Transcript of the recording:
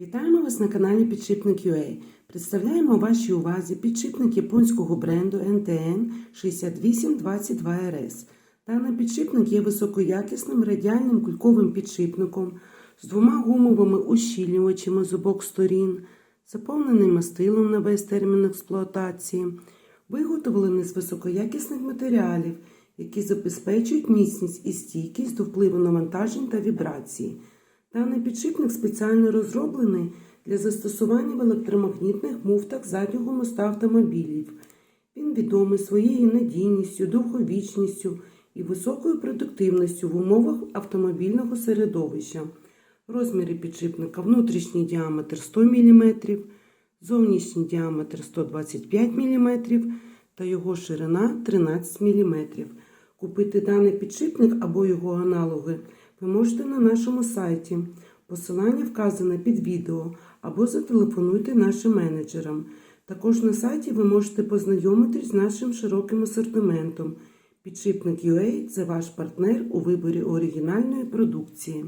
Вітаємо вас на каналі Підшипник UA. Представляємо вашій увазі підшипник японського бренду NTN 6822RS. Даний підшипник є високоякісним радіальним кульковим підшипником з двома гумовими ущільнювачами з обох сторін, заповнений мастилом на весь термін експлуатації, виготовлений з високоякісних матеріалів, які забезпечують міцність і стійкість до впливу навантажень та вібрацій. Даний підшипник спеціально розроблений для застосування в електромагнітних муфтах заднього моста автомобілів. Він відомий своєю надійністю, довговічністю і високою продуктивністю в умовах автомобільного середовища. Розміри підшипника внутрішній діаметр 100 мм, зовнішній діаметр 125 мм та його ширина 13 мм. Купити даний підшипник або його аналоги ви можете на нашому сайті. Посилання вказане під відео або зателефонуйте нашим менеджерам. Також на сайті ви можете познайомитись з нашим широким асортиментом. Підшипник UA – це ваш партнер у виборі оригінальної продукції.